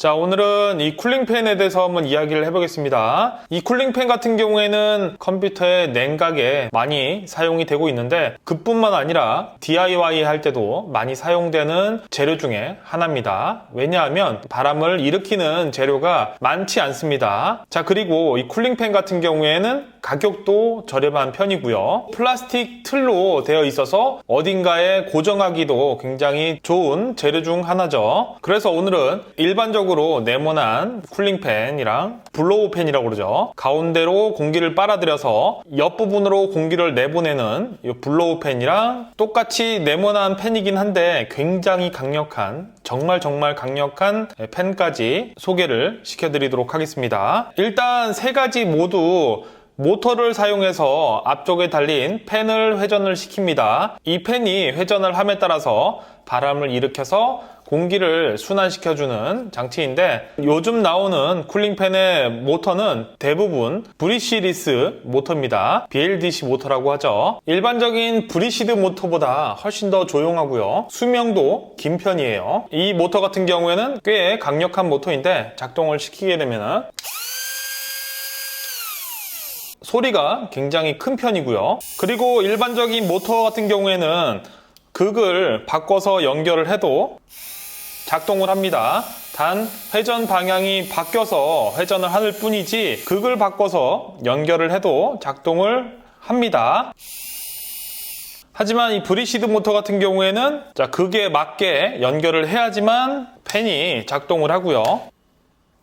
자, 오늘은 이 쿨링팬에 대해서 한번 이야기를 해보겠습니다. 이 쿨링팬 같은 경우에는 컴퓨터의 냉각에 많이 사용이 되고 있는데 그뿐만 아니라 DIY 할 때도 많이 사용되는 재료 중에 하나입니다. 왜냐하면 바람을 일으키는 재료가 많지 않습니다. 자, 그리고 이 쿨링팬 같은 경우에는 가격도 저렴한 편이고요. 플라스틱 틀로 되어 있어서 어딘가에 고정하기도 굉장히 좋은 재료 중 하나죠. 그래서 오늘은 일반적으로 네모난 쿨링팬이랑 블로우 팬이라고 그러죠. 가운데로 공기를 빨아들여서 옆부분으로 공기를 내보내는 이 블로우 팬이랑 똑같이 네모난 팬이긴 한데 굉장히 강력한 정말 정말 강력한 팬까지 소개를 시켜드리도록 하겠습니다. 일단 세 가지 모두 모터를 사용해서 앞쪽에 달린 팬을 회전을 시킵니다. 이 팬이 회전을 함에 따라서 바람을 일으켜서 공기를 순환시켜주는 장치인데 요즘 나오는 쿨링팬의 모터는 대부분 브리시리스 모터입니다. BLDC 모터라고 하죠. 일반적인 브리시드 모터보다 훨씬 더 조용하고요. 수명도 긴 편이에요. 이 모터 같은 경우에는 꽤 강력한 모터인데 작동을 시키게 되면 소리가 굉장히 큰 편이고요. 그리고 일반적인 모터 같은 경우에는 극을 바꿔서 연결을 해도 작동을 합니다. 단 회전 방향이 바뀌어서 회전을 하는 뿐이지 극을 바꿔서 연결을 해도 작동을 합니다. 하지만 이 브리시드 모터 같은 경우에는 자 극에 맞게 연결을 해야지만 팬이 작동을 하고요.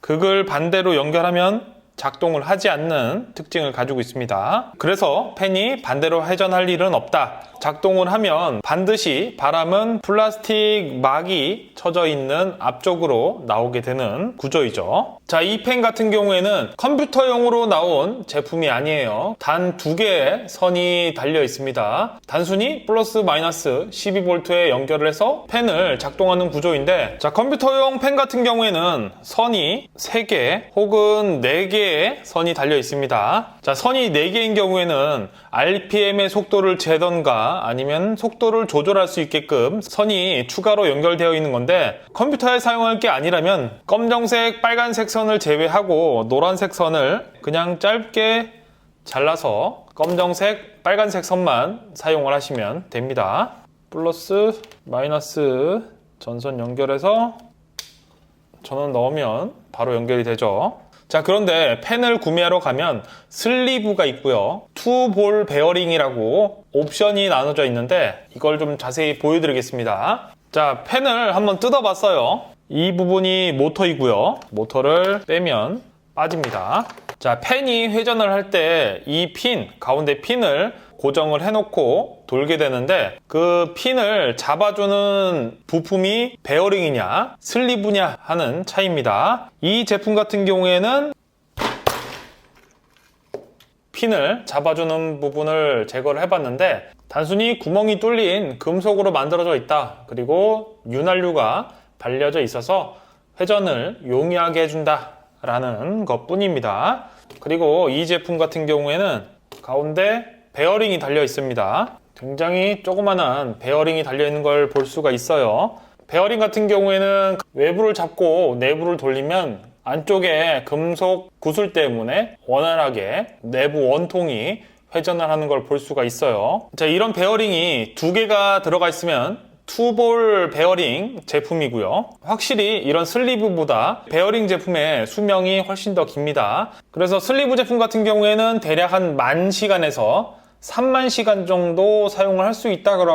극을 반대로 연결하면 작동을 하지 않는 특징을 가지고 있습니다. 그래서 팬이 반대로 회전할 일은 없다. 작동을 하면 반드시 바람은 플라스틱 막이 쳐져 있는 앞쪽으로 나오게 되는 구조이죠. 자, 이팬 같은 경우에는 컴퓨터용으로 나온 제품이 아니에요. 단 두 개의 선이 달려 있습니다. 단순히 플러스 마이너스 12V에 연결을 해서 팬을 작동하는 구조인데 자, 컴퓨터용 팬 같은 경우에는 선이 3개 혹은 4개의 선이 달려 있습니다. 자, 선이 4개인 경우에는 RPM의 속도를 재던가 아니면 속도를 조절할 수 있게끔 선이 추가로 연결되어 있는 건데 컴퓨터에 사용할 게 아니라면 검정색, 빨간색 선을 제외하고 노란색 선을 그냥 짧게 잘라서 검정색, 빨간색 선만 사용을 하시면 됩니다. 플러스, 마이너스 전선 연결해서 전원 넣으면 바로 연결이 되죠. 자, 그런데 펜을 구매하러 가면 슬리브가 있고요. 투볼 베어링이라고 옵션이 나눠져 있는데 이걸 좀 자세히 보여드리겠습니다. 자, 펜을 한번 뜯어봤어요. 이 부분이 모터이고요. 모터를 빼면 빠집니다. 자, 펜이 회전을 할 때 이 핀, 가운데 핀을 고정을 해놓고 돌게 되는데 그 핀을 잡아주는 부품이 베어링이냐 슬리브냐 하는 차이입니다. 이 제품 같은 경우에는 핀을 잡아주는 부분을 제거를 해봤는데 단순히 구멍이 뚫린 금속으로 만들어져 있다. 그리고 윤활유가 발려져 있어서 회전을 용이하게 해준다. 라는 것 뿐입니다. 그리고 이 제품 같은 경우에는 가운데 베어링이 달려 있습니다. 굉장히 조그만한 베어링이 달려 있는 걸 볼 수가 있어요. 베어링 같은 경우에는 외부를 잡고 내부를 돌리면 안쪽에 금속 구슬 때문에 원활하게 내부 원통이 회전을 하는 걸 볼 수가 있어요. 자, 이런 베어링이 두 개가 들어가 있으면 투볼 베어링 제품이고요. 확실히 이런 슬리브보다 베어링 제품의 수명이 훨씬 더 깁니다. 그래서 슬리브 제품 같은 경우에는 대략 한 만 시간에서 3만 시간 정도 사용을 할 수 있다고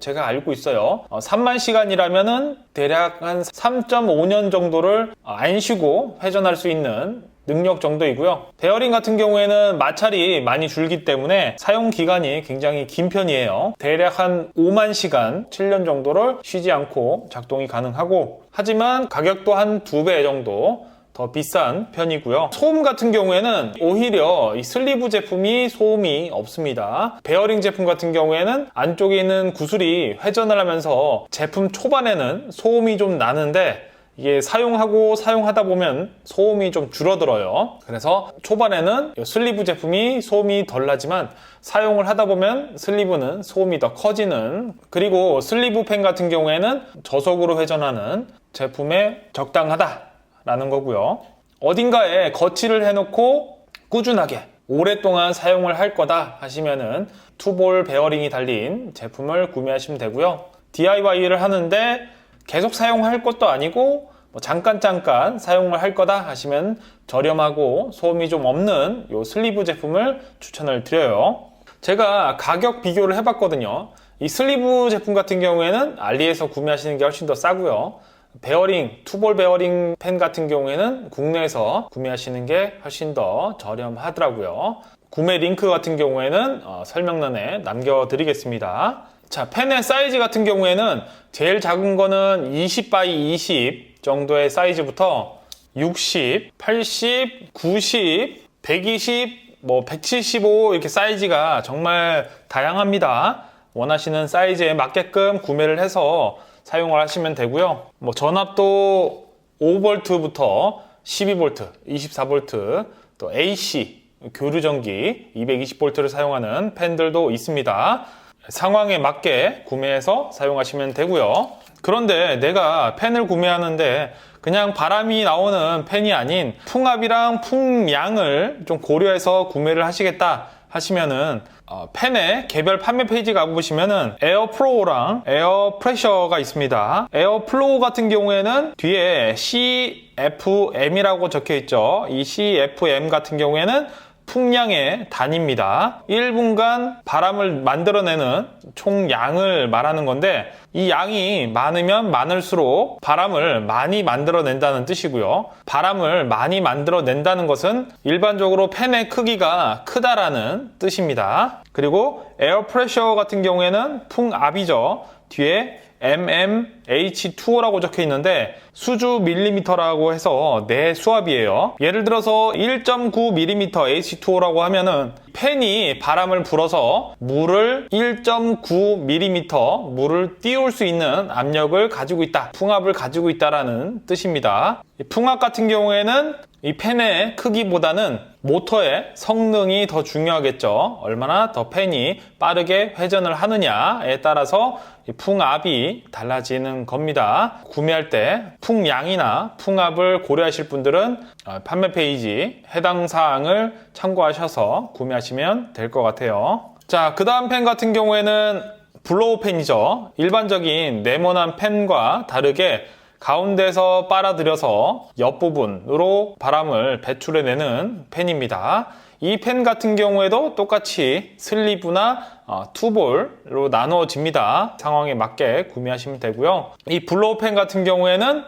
제가 알고 있어요. 어, 3만 시간이라면은 대략 한 3.5년 정도를 안 쉬고 회전할 수 있는 능력 정도이고요. 베어링 같은 경우에는 마찰이 많이 줄기 때문에 사용 기간이 굉장히 긴 편이에요. 대략 한 5만 시간, 7년 정도를 쉬지 않고 작동이 가능하고 하지만 가격도 한 두 배 정도 더 비싼 편이고요. 소음 같은 경우에는 오히려 이 슬리브 제품이 소음이 없습니다. 베어링 제품 같은 경우에는 안쪽에 있는 구슬이 회전을 하면서 제품 초반에는 소음이 좀 나는데 이게 사용하고 사용하다 보면 소음이 좀 줄어들어요. 그래서 초반에는 이 슬리브 제품이 소음이 덜 나지만 사용을 하다 보면 슬리브는 소음이 더 커지는 그리고 슬리브 팬 같은 경우에는 저속으로 회전하는 제품에 적당하다. 라는 거고요. 어딘가에 거치를 해놓고 꾸준하게 오랫동안 사용을 할 거다 하시면은 투볼 베어링이 달린 제품을 구매하시면 되고요. DIY를 하는데 계속 사용할 것도 아니고 뭐 잠깐 잠깐 사용을 할 거다 하시면 저렴하고 소음이 좀 없는 요 슬리브 제품을 추천을 드려요. 제가 가격 비교를 해봤거든요. 이 슬리브 제품 같은 경우에는 알리에서 구매하시는 게 훨씬 더 싸고요. 베어링, 투볼 베어링 펜 같은 경우에는 국내에서 구매하시는 게 훨씬 더 저렴하더라고요. 구매 링크 같은 경우에는 어, 설명란에 남겨드리겠습니다. 자, 펜의 사이즈 같은 경우에는 제일 작은 거는 20 바이 20 정도의 사이즈부터 60, 80, 90, 120, 뭐 175 이렇게 사이즈가 정말 다양합니다. 원하시는 사이즈에 맞게끔 구매를 해서 사용을 하시면 되고요. 뭐 전압도 5V부터 12V, 24V, 또 AC 교류 전기 220V를 사용하는 펜들도 있습니다. 상황에 맞게 구매해서 사용하시면 되고요. 그런데 내가 펜을 구매하는데 그냥 바람이 나오는 펜이 아닌 풍압이랑 풍량을 좀 고려해서 구매를 하시겠다 하시면은 어, 펜의 개별 판매 페이지 가보시면은 에어 프로랑 에어 프레셔가 있습니다. 에어 플로우 같은 경우에는 뒤에 CFM이라고 적혀 있죠. 이 CFM 같은 경우에는 풍량의 단위입니다. 1분간 바람을 만들어내는 총 양을 말하는 건데 이 양이 많으면 많을수록 바람을 많이 만들어낸다는 뜻이고요. 바람을 많이 만들어낸다는 것은 일반적으로 팬의 크기가 크다라는 뜻입니다. 그리고 에어 프레셔 같은 경우에는 풍압이죠. 뒤에 MMH2O라고 적혀 있는데 수주 밀리미터라고 해서 내 수압이에요. 예를 들어서 1.9mm H2O라고 하면은 팬이 바람을 불어서 물을 1.9mm 물을 띄울 수 있는 압력을 가지고 있다. 풍압을 가지고 있다라는 뜻입니다. 이 풍압 같은 경우에는 이 팬의 크기보다는 모터의 성능이 더 중요하겠죠. 얼마나 더 팬이 빠르게 회전을 하느냐에 따라서 이 풍압이 달라지는 겁니다. 구매할 때 풍량이나 풍압을 고려하실 분들은 어, 판매 페이지 해당 사항을 참고하셔서 구매하시면 될 것 같아요. 자, 그 다음 펜 같은 경우에는 블로우 펜이죠. 일반적인 네모난 펜과 다르게 가운데서 빨아들여서 옆부분으로 바람을 배출해내는 펜입니다. 이펜 같은 경우에도 똑같이 슬리브나 어, 투볼로 나누어집니다. 상황에 맞게 구매하시면 되고요. 이 블로우 펜 같은 경우에는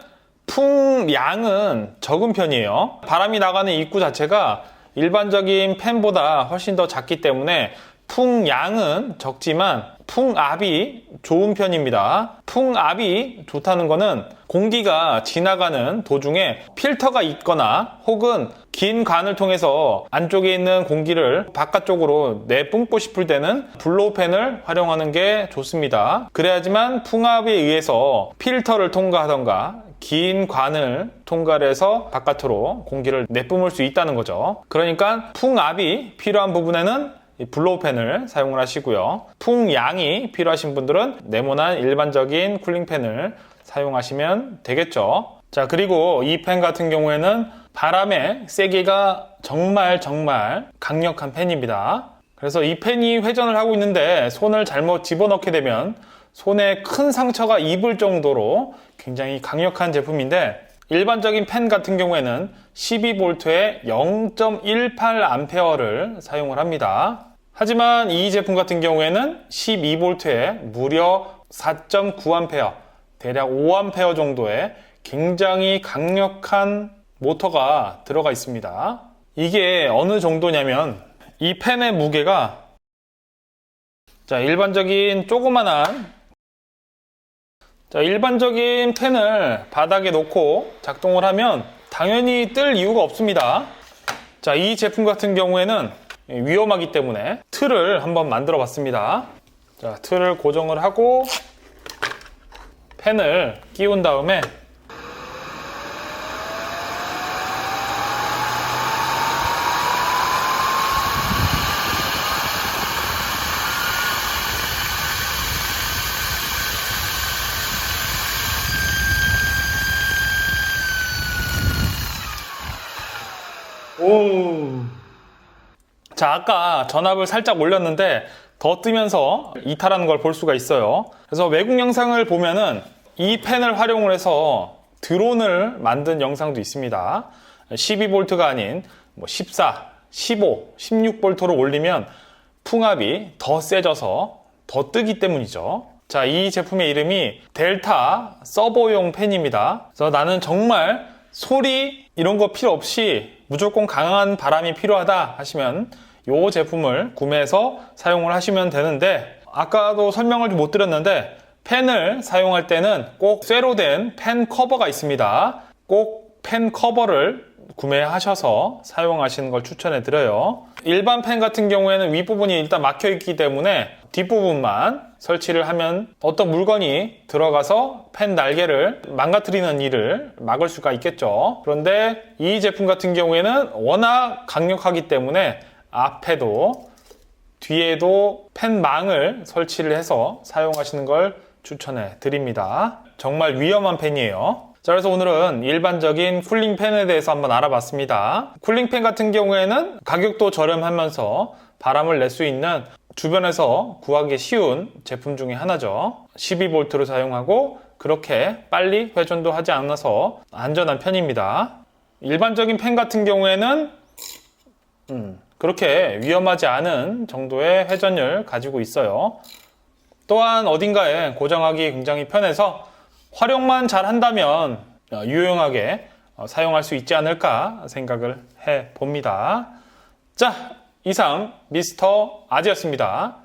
풍량은 적은 편이에요. 바람이 나가는 입구 자체가 일반적인 펜보다 훨씬 더 작기 때문에 풍량은 적지만 풍압이 좋은 편입니다. 풍압이 좋다는 것은 공기가 지나가는 도중에 필터가 있거나 혹은 긴 관을 통해서 안쪽에 있는 공기를 바깥쪽으로 내뿜고 싶을 때는 블로우팬을 활용하는 게 좋습니다. 그래야지만 풍압에 의해서 필터를 통과하던가 긴 관을 통과해서 바깥으로 공기를 내뿜을 수 있다는 거죠. 그러니까 풍압이 필요한 부분에는 이 블로우팬을 사용을 하시고요. 풍량이 필요하신 분들은 네모난 일반적인 쿨링팬을 사용하시면 되겠죠. 자, 그리고 이 팬 같은 경우에는 바람의 세기가 정말 정말 강력한 팬입니다. 그래서 이 팬이 회전을 하고 있는데 손을 잘못 집어넣게 되면 손에 큰 상처가 입을 정도로 굉장히 강력한 제품인데 일반적인 팬 같은 경우에는 12V에 0.18A를 사용을 합니다. 하지만 이 제품 같은 경우에는 12V에 무려 4.9A, 대략 5A 정도의 굉장히 강력한 모터가 들어가 있습니다. 이게 어느 정도냐면 이 펜의 무게가 자 일반적인 조그만한 자 일반적인 펜을 바닥에 놓고 작동을 하면 당연히 뜰 이유가 없습니다. 자 이 제품 같은 경우에는 위험하기 때문에 틀을 한번 만들어 봤습니다. 자 틀을 고정을 하고 펜을 끼운 다음에 오. 자, 아까 전압을 살짝 올렸는데 더 뜨면서 이탈하는 걸 볼 수가 있어요. 그래서 외국 영상을 보면은 이 펜을 활용을 해서 드론을 만든 영상도 있습니다. 12볼트가 아닌 뭐 14, 15, 16볼트로 올리면 풍압이 더 세져서 더 뜨기 때문이죠. 자, 이 제품의 이름이 델타 서버용 펜입니다. 그래서 나는 정말 소리 이런 거 필요 없이 무조건 강한 바람이 필요하다 하시면 이 제품을 구매해서 사용을 하시면 되는데 아까도 설명을 못 드렸는데 펜을 사용할 때는 꼭 쇠로 된 펜 커버가 있습니다. 꼭 펜 커버를 구매하셔서 사용하시는 걸 추천해 드려요. 일반 펜 같은 경우에는 윗부분이 일단 막혀 있기 때문에 뒷부분만 설치를 하면 어떤 물건이 들어가서 펜 날개를 망가뜨리는 일을 막을 수가 있겠죠. 그런데 이 제품 같은 경우에는 워낙 강력하기 때문에 앞에도 뒤에도 펜망을 설치를 해서 사용하시는 걸 추천해 드립니다. 정말 위험한 펜이에요. 자, 그래서 오늘은 일반적인 쿨링 펜에 대해서 한번 알아봤습니다. 쿨링 펜 같은 경우에는 가격도 저렴하면서 바람을 낼 수 있는 주변에서 구하기 쉬운 제품 중에 하나죠. 12V로 사용하고 그렇게 빨리 회전도 하지 않아서 안전한 편입니다. 일반적인 펜 같은 경우에는 음, 그렇게 위험하지 않은 정도의 회전율 가지고 있어요. 또한 어딘가에 고정하기 굉장히 편해서 활용만 잘 한다면 어, 유용하게 어, 사용할 수 있지 않을까 생각을 해 봅니다. 자, 이상 미스터 아지였습니다.